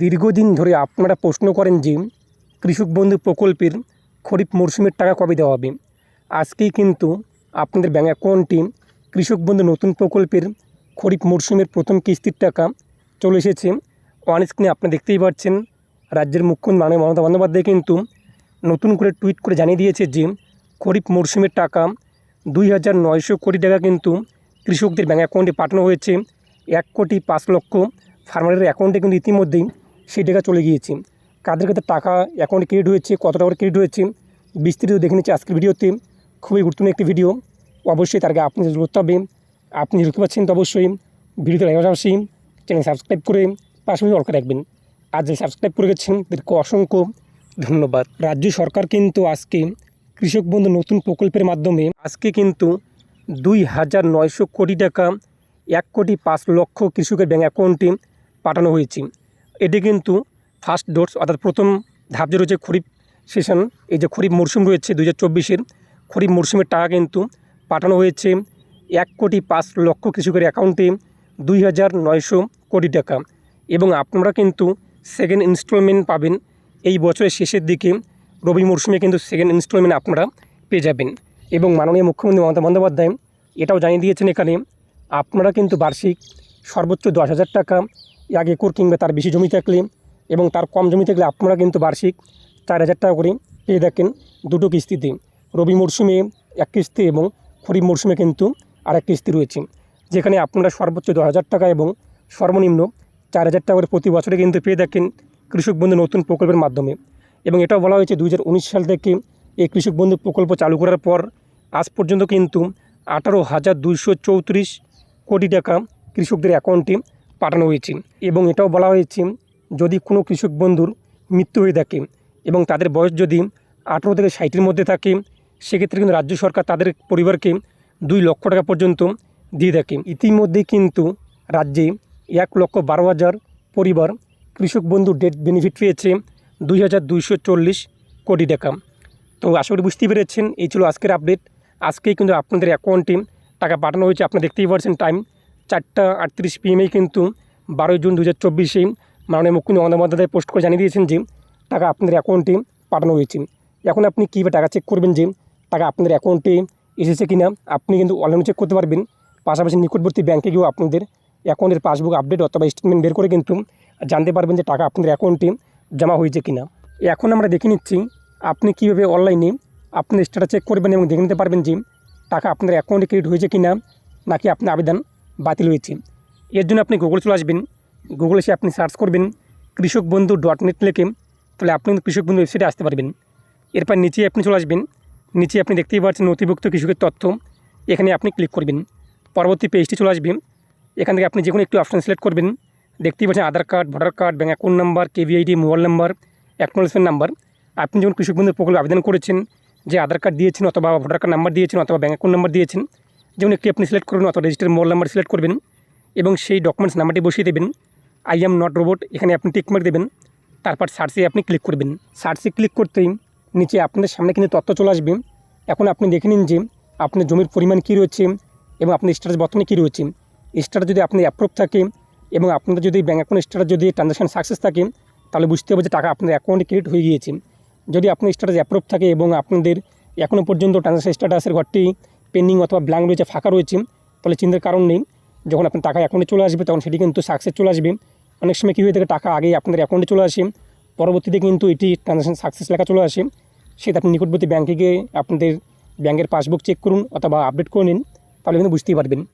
দীর্ঘদিন ধরে আপনারা প্রশ্ন করেন যে কৃষক বন্ধু প্রকল্পের খরিফ মরশুমের টাকা কবে দেওয়া হবে? আজকেই কিন্তু আপনাদের ব্যাঙ্ক অ্যাকাউন্টে কৃষক বন্ধু নতুন প্রকল্পের খরিফ মরশুমের প্রথম কিস্তির টাকা চলে এসেছে। অন স্ক্রিনে আপনারা দেখতেই পাচ্ছেন, রাজ্যের মুখ্যমন্ত্রী মাননীয় মমতা বন্দ্যোপাধ্যায় কিন্তু নতুন করে টুইট করে জানিয়ে দিয়েছে যে খরিফ মরশুমের টাকা দুই হাজার নয়শো কোটি টাকা কিন্তু কৃষকদের ব্যাঙ্ক অ্যাকাউন্টে পাঠানো হয়েছে। এক কোটি পাঁচ লক্ষ ফার্মারের অ্যাকাউন্টে কিন্তু ইতিমধ্যেই সেই টাকা চলে গিয়েছে। কাদের কাছে টাকা অ্যাকাউন্টে ক্রেডিট হয়েছে, কত টাকা ক্রেডিট হয়েছে, বিস্তারিত দেখে নিচ্ছি আজকের ভিডিওতে। খুবই গুরুত্বপূর্ণ একটি ভিডিও অবশ্যই তার আগে আপনি করতে হবে আপনি যদি পাচ্ছেন তো অবশ্যই ভিডিওতে লাইক পাশাপাশি চ্যানেল সাবস্ক্রাইব করে পাশাপাশি অল রাখবেন। আর যে সাবস্ক্রাইব করে গেছেন, তাদেরকে অসংখ্য ধন্যবাদ। রাজ্য সরকার কিন্তু আজকে কৃষক বন্ধু নতুন প্রকল্পের মাধ্যমে আজকে কিন্তু দুই হাজার নয়শো কোটি টাকা এক কোটি পাঁচ লক্ষ কৃষকের ব্যাঙ্ক অ্যাকাউন্টে পাঠানো হয়েছে। এটি কিন্তু ফার্স্ট ডোজ অর্থাৎ প্রথম ধাপ যে রয়েছে খরিফ সেশন এই যে খরিফ মরশুম রয়েছে দু হাজার খরিফ মরশুমের টাকা কিন্তু পাঠানো হয়েছে এক কোটি পাঁচ লক্ষ কৃষকের অ্যাকাউন্টে দুই হাজার নয়শো কোটি টাকা। এবং আপনারা কিন্তু সেকেন্ড ইনস্টলমেন্ট পাবেন। এই বছরের শেষের দিকে রবি মরশুমে কিন্তু সেকেন্ড ইনস্টলমেন্ট আপনারা পেয়ে যাবেন। এবং মাননীয় মুখ্যমন্ত্রী মমতা বন্দ্যোপাধ্যায় এটাও জানিয়ে দিয়েছেন এখানে, আপনারা কিন্তু বার্ষিক সর্বোচ্চ দশ হাজার টাকা এক একর কিংবা তার বেশি জমি থাকলে এবং তার কম জমি থাকলে আপনারা কিন্তু বার্ষিক চার হাজার টাকা করে পেয়ে থাকেন দুটো কিস্তিতে। রবি মরশুমে এক কিস্তি এবং খরিফ মরশুমে কিন্তু আর এক কিস্তি রয়েছে। যেখানে আপনারা সর্বোচ্চ দশ হাজার টাকা এবং সর্বনিম্ন চার হাজার টাকা করে প্রতি বছরে কিন্তু পেয়ে থাকেন কৃষক বন্ধু নতুন প্রকল্পের মাধ্যমে। এবং এটাও বলা হয়েছে দু হাজার উনিশ সাল থেকে এই কৃষক বন্ধু প্রকল্প চালু করার পর আজ পর্যন্ত কিন্তু আঠারো হাজার দুইশো চৌত্রিশ কোটি টাকা কৃষকদের অ্যাকাউন্টে পাঠানো হয়েছে। এবং এটাও বলা হয়েছে, যদি কোনো কৃষক বন্ধুর মৃত্যু হয়ে থাকে এবং তাদের বয়স যদি আঠেরো থেকে ষাটের মধ্যে থাকে, সেক্ষেত্রে কিন্তু রাজ্য সরকার তাদের পরিবারকে দুই লক্ষ টাকা পর্যন্ত দিয়ে থাকে। ইতিমধ্যেই কিন্তু রাজ্যে এক লক্ষ বারো হাজার পরিবার কৃষক বন্ধু ডেট বেনিফিট পেয়েছে দুই হাজার দুইশো চল্লিশ কোটি টাকা। তো আশা করি বুঝতেই পেরেছেন, এই ছিল আজকের আপডেট। আজকেই কিন্তু আপনাদের অ্যাকাউন্টে টাকা পাঠানো হয়েছে, আপনারা দেখতেই পারছেন টাইম চারটা আটত্রিশ পিএমেই কিন্তু বারোই জুন দু হাজার চব্বিশে মাননীয় মুখ্যমন্ত্রী মমতা বন্দ্যোপাধ্যায় পোস্ট করে জানিয়ে দিয়েছেন যে টাকা আপনাদের অ্যাকাউন্টে পাঠানো হয়েছে। এখন আপনি কীভাবে টাকা চেক করবেন যে টাকা আপনাদের অ্যাকাউন্টে এসেছে কি না আপনি কিন্তু অনলাইনে চেক করতে পারবেন। পাশাপাশি নিকটবর্তী ব্যাঙ্কে গিয়েও আপনাদের অ্যাকাউন্টের পাসবুক আপডেট অথবা স্টেটমেন্ট বের করে কিন্তু জানতে পারবেন যে টাকা আপনাদের অ্যাকাউন্টে জমা হয়েছে কি না এখন আমরা দেখে নিচ্ছি আপনি কীভাবে অনলাইনে আপনার স্ট্যাটাস চেক করবেন এবং দেখে নিতে পারবেন যে টাকা আপনার অ্যাকাউন্টে ক্রেডিট হয়েছে কি না নাকি আপনার আবেদন বাতিল হয়েছে। এর জন্য আপনি গুগল চলে আসবেন। গুগলে এসে আপনি সার্চ করবেন কৃষক বন্ধু ডট নেট লেখে। তাহলে আপনি কৃষক বন্ধু ওয়েবসাইটে আসতে পারবেন। এরপর নিচে আপনি চলে আসবেন। নিচে আপনি দেখতেই পাচ্ছেন নথিভুক্ত কৃষকের তথ্য। এখানে আপনি ক্লিক করবেন। পরবর্তী পেজটি চলে আসবেন এখান থেকে আপনি যে কোনো একটি অপশান সিলেক্ট করবেন। দেখতেই পাচ্ছেন Aadhaar card voter card bank account number KVID mobile number acknowledgement number আপনি যখন কৃষক বন্ধু প্রকল্পে আবেদন করেছেন, যে আধার কার্ড দিয়েছেন অথবা ভোটার কার্ড নাম্বার দিয়েছেন অথবা ব্যাঙ্ক অ্যাকাউন্ট নাম্বার দিয়েছেন যেমন একটি আপনি সিলেক্ট করবেন অথবা রেজিস্টার মোবাইল নাম্বার সিলেক্ট করবেন এবং সেই ডকুমেন্টস নাম্বারটি বসিয়ে দেবেন। আই এম নট রোবট এখানে আপনি টিক মার্ক দেবেন। তারপর সার্চে আপনি ক্লিক করবেন। সার্চে ক্লিক করতেই নিচে আপনাদের সামনে কিন্তু তথ্য চলে আসবে। এখন আপনি দেখে নিন যে আপনার জমির পরিমাণ কী রয়েছে এবং আপনার স্ট্যাটাস বর্তমানে কী রয়েছে। স্ট্যাটাস যদি আপনি অ্যাপ্রুভ থাকে এবং আপনাদের যদি ব্যাঙ্ক অ্যাকাউন্ট স্ট্যাটাস যদি ট্রানজাকশন সাকসেস থাকে, তাহলে বুঝতে হবে যে টাকা আপনার অ্যাকাউন্টে ক্রেডিট হয়ে গিয়েছে। যদি আপনার স্ট্যাটাস অ্যাপ্রুভ থাকে এবং আপনাদের এখনও পর্যন্ত ট্রানজাকশন স্ট্যাটাসের ঘরটি পেন্ডিং অথবা ব্ল্যাঙ্ক রয়েছে, ফাঁকা রয়েছে, তাহলে চিন্তার কারণ নেই। যখন আপনার টাকা অ্যাকাউন্টে চলে আসবে, তখন সেটি কিন্তু সাকসেস চলে আসবে। অনেক সময় কী হয়ে থাকে, টাকা আগেই আপনাদের অ্যাকাউন্টে চলে আসে। পরবর্তীতে কিন্তু এটি ট্রানজাকশন সাকসেস লেখা চলে আসে। সেটা আপনি নিকটবর্তী ব্যাঙ্কে গিয়ে আপনাদের ব্যাঙ্কের পাসবুক চেক করুন অথবা আপডেট করে নিন, তাহলে কিন্তু বুঝতেই পারবেন।